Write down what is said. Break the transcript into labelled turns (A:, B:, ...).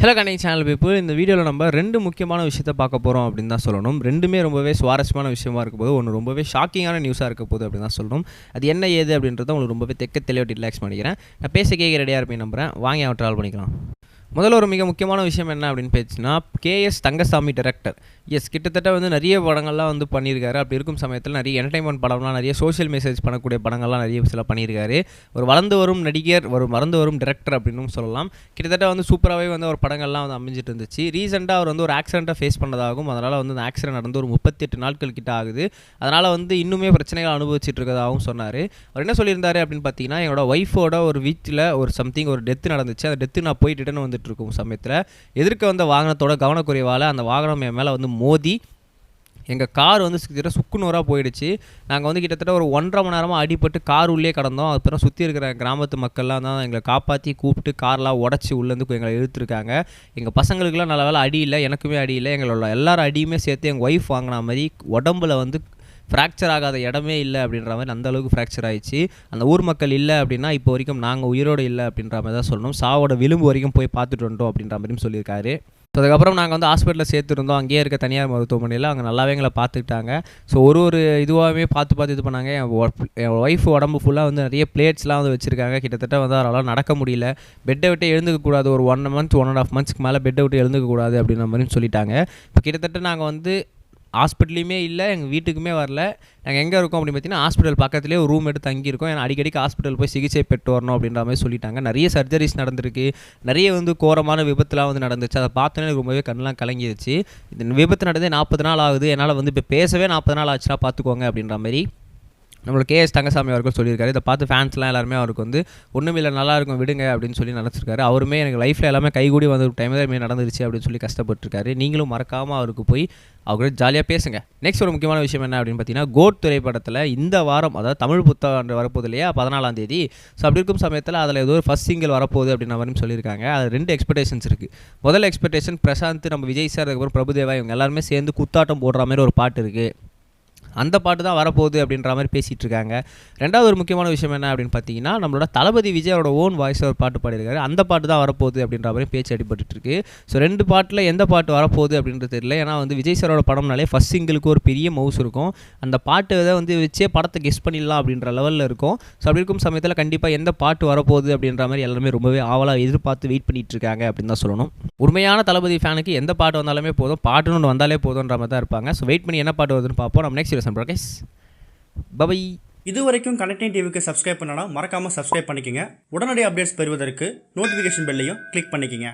A: Hello Ganesh channel people இந்த வீடியோவில் நம்ம ரெண்டு முக்கியமான விஷயத்த பார்க்க போகிறோம் அப்படின்னு தான் சொல்லணும். ரெண்டுமே ரொம்பவே சுவாரஸ்யமான விஷயமா இருக்க போது ஒன்று ரொம்பவே ஷாக்கிங்கான நியூஸாக இருக்க போது அப்படின்னு தான் சொல்லணும். அது என்ன ஏது அப்படின்றத உங்களுக்கு ரொம்பவே தெக்க தெளிவாக ரிலாக்ஸ் பண்ணிக்கிறேன். நான் பேச கேட்க ரெடியாக இருப்பேன் நம்புறேன். வாங்கி அவன் ட்ராவல் பண்ணிக்கலாம். முதல்ல ஒரு மிக முக்கியமான விஷயம் என்ன அப்படின்னு பேச்சுன்னா K S Thangasamy director S கிட்டத்தட்ட வந்து நிறைய படங்கள்லாம் வந்து பண்ணியிருக்காரு. அப்படி இருக்கும் சமயத்தில் நிறைய என்டர்டைன்மெண்ட் படம்லாம் நிறைய சோஷியல் மெசேஜ் பண்ணக்கூடிய படங்கள்லாம் நிறைய சில பண்ணியிருக்காரு. ஒரு வளர்ந்து வரும் நடிகர் ஒரு மறந்து வரும் டேரக்டர் அப்படின்னும் சொல்லலாம். கிட்டத்தட்ட வந்து சூப்பராகவே வந்து ஒரு படங்கள்லாம் வந்து அமைஞ்சிட்டு இருந்துச்சு ரீசெண்டாக அவர் வந்து ஒரு ஆக்சிடெண்ட்டை ஃபேஸ் பண்ணதாகவும் அதனால் வந்து அந்த ஆக்சிடென்ட் நடந்து ஒரு முப்பத்தெட்டு நாட்கள் கிட்ட ஆகுது. அதனால் வந்து இன்னுமே பிரச்சனைகள் அனுபவிச்சுட்டு இருக்கதாகவும் சொன்னார். அவர் என்ன சொல்லியிருந்தாரு அப்படின்னு பார்த்தீங்கன்னா என்னோட ஒய்ஃபோட ஒரு வீட்டில் ஒரு சம்திங் ஒரு டெத்து நடந்துச்சு. அந்த டெத்து நான் போய் ரிட்டர்ன் வந்துட்டு இருக்கும் சமயத்தில் எதிர்க்க வந்த வாகனத்தோட கவனக்குறைவால் அந்த வாகனம் என் மேலே வந்து மோதி எங்கள் கார் வந்து கிட்டத்தட்ட சுக்குநூறாக போயிடுச்சு. நாங்கள் வந்து கிட்டத்தட்ட ஒரு ஒன்றரை மணி நேரமாக அடிபட்டு கார் உள்ளே கடந்தோம். அப்புறம் சுற்றி இருக்கிற கிராமத்து மக்கள்லாம் தான் எங்களை காப்பாற்றி கூப்பிட்டு கார்லாம் உடச்சி உள்ளேருந்து எங்களை இழுத்துருக்காங்க. எங்கள் பசங்களுக்குலாம் நல்ல வேலை அடி இல்லை எனக்குமே அடி இல்லை. எங்களோட எல்லாரும் அடியுமே சேர்த்து எங்கள் ஒய்ஃப் வாங்கின மாதிரி உடம்புல வந்து ஃப்ராக்சர் ஆகாத இடமே இல்லை அப்படின்ற மாதிரி அந்தளவுக்கு ஃப்ராக்சர் ஆயிடுச்சு. அந்த ஊர் மக்கள் இல்லை அப்படின்னா இப்போ வரைக்கும் நாங்கள் உயிரோடு இல்லை அப்படின்ற மாதிரி தான் சொல்லணும். சாவோட விளிம்பு வரைக்கும் போய் பார்த்துட்டு வந்துட்டோம் அப்படின்ற மாதிரியும் சொல்லியிருக்காரு. ஸோ அதுக்கப்புறம் நாங்கள் வந்து ஹாஸ்பிட்டலில் சேர்த்துருந்தோம். அங்கேயே இருக்க தனியார் மருத்துவமனையில் அங்கே நல்லாவே எங்களை பார்த்துக்கிட்டாங்க. ஸோ ஒரு ஒரு இதுவாகவே பார்த்து பார்த்து இது பண்ணாங்க. என் ஒ- என் ஒய்ஃப் உடம்பு ஃபுல்லாக வந்து நிறைய பிளேட்ஸ்லாம் வந்து வச்சுருக்காங்க. கிட்டத்தட்ட வந்து அவரால் நடக்க முடியல. பெட்டை விட்டு எழுந்துக்கக்கூடாது ஒரு one month one and half மந்த்ஸ்க்கு மேலே பெட்டை விட்டு எழுந்துக்கக்கூடாது அப்படின்ற மாதிரியும் சொல்லிட்டாங்க. இப்போ கிட்டத்தட்ட நாங்கள் வந்து ஹாஸ்பிட்டலையுமே இல்லை எங்கள் வீட்டுக்குமே வரல. நாங்கள் எங்கே இருக்கோம் அப்படின்னு பார்த்தீங்கன்னா ஹாஸ்பிட்டல் பக்கத்துலேயே ஒரு ரூம் எடுத்து தங்கியிருக்கோம். ஏன்னா அடிக்கடிக்கு ஹாஸ்பிட்டல் போய் சிகிச்சை பெற்று வரணும் அப்படின்ற மாதிரி சொல்லிட்டாங்க. நிறைய சர்ஜரிஸ் நடந்திருக்கு. நிறைய வந்து கோரமான விபத்துலாம் வந்து நடந்துச்சு. அதை பார்த்தோன்னே எனக்கு ரொம்பவே கண்ணெலாம் கலங்கிடுச்சு இந்த விபத்து நடந்தே நாற்பது நாள் ஆகுது. என்னால் வந்து இப்போ பேசவே நாற்பது நாள் ஆச்சுன்னா பார்த்துக்கோங்க அப்படின்ற மாதிரி நம்மளோட கேஎஸ் தங்கசாமி அவர்கள் சொல்லியிருக்காரு. இதை பார்த்து ஃபேன்ஸ்லாம் எல்லாருமே அவருக்கு வந்து ஒன்றும் இல்லை நல்லா இருக்கும் விடுங்க அப்படின்னு சொல்லி நினச்சிருக்காரு. அவருமே எனக்கு லைஃப்பில் எல்லாமே கைகூடி வந்த ஒரு டைம் தான் இதுமாதிரி நடந்துருச்சு அப்படின்னு சொல்லி கஷ்டப்பட்டிருக்காரு. நீங்களும் மறக்காமல் அவருக்கு போய் அவங்க ஜாலியாக பேசுங்க. நெக்ஸ்ட் ஒரு முக்கியமான விஷயம் என்ன அப்படின்னு பார்த்தீங்கன்னா கோட் திரைப்படத்தில் இந்த வாரம் அதாவது தமிழ் புத்தாண்டு வரப்போகுது இல்லையா பதினாலாம் தேதி. ஸோ அப்படி இருக்கும் சமயத்தில் அதில் ஏதோ ஒரு ஃபஸ்ட் சிங்கிள் வரப்போகுது அப்படின்ற மாதிரி சொல்லியிருக்காங்க. அது ரெண்டு எக்ஸ்பெக்டேஷன்ஸ் இருக்குது முதல் எக்ஸ்பெக்டேஷன் பிரசாந்த் நம்ம விஜய் சார் அதுக்கப்புறம் பிரபுதேவா இவங்க எல்லாருமே சேர்ந்து குத்தாட்டம் போடுற மாதிரி ஒரு பாட்டு இருக்குது அந்த பாட்டு தான் வரப்போகுது அப்படின்ற மாதிரி பேசிகிட்டு இருக்காங்க. ரெண்டாவது ஒரு முக்கியமான விஷயம் என்ன அப்படின்னு பார்த்தீங்கன்னா நம்மளோட தளபதி விஜயோட ஓன் வாய்ஸ் ஒரு பாட்டு பாடியிருக்காரு. அந்த பாட்டு தான் வரப்போகுது அப்படின்ற மாதிரி பேச்சு அடிபட்டு இருக்கு. ஸோ ரெண்டு பாட்டில் எந்த பாட்டு வரப்போகுது அப்படின்றது தெரியல. ஏன்னா வந்து விஜய் சாரோட படம்னாலே ஃபஸ்ட் சிங்கிளுக்கு ஒரு பெரிய மவுஸ் இருக்கும். அந்த பாட்டு இதை வந்து வச்சே படத்தை கெஸ் பண்ணிடலாம் அப்படின்ற லெவலில் இருக்கும். ஸோ அப்படி இருக்கும் சமயத்தில் கண்டிப்பாக எந்த பாட்டு வரப்போகுது அப்படின்ற மாதிரி எல்லாருமே ரொம்பவே ஆவலாக எதிர்பார்த்து வெயிட் பண்ணிட்டு இருக்காங்க அப்படின்னு தான் சொல்லணும். உண்மையான தளபதி ஃபேனுக்கு எந்த பாட்டு வந்தாலுமே போதும். பாட்டுன்னு ஒன்று வந்தாலே போதுன்ற மாதிரி தான் இருப்பாங்க. ஸோ வெயிட் பண்ணி என்ன பாட்டு வருதுன்னு பார்ப்போம். நம்ம நெக்ஸ்ட் வீடியோ பிரகேஷ் பபை
B: இது வரைக்கும் கனெக்டிங் டிவிக்கு சப்ஸ்கிரைப் பண்ணனா மறக்காமல் சப்ஸ்கிரைப் பண்ணிக்கங்க. உடனடி அப்டேட்ஸ் பெறுவதற்கு நோட்டிஃபிகேஷன் பெல்லையும் கிளிக் பண்ணிக்கங்க.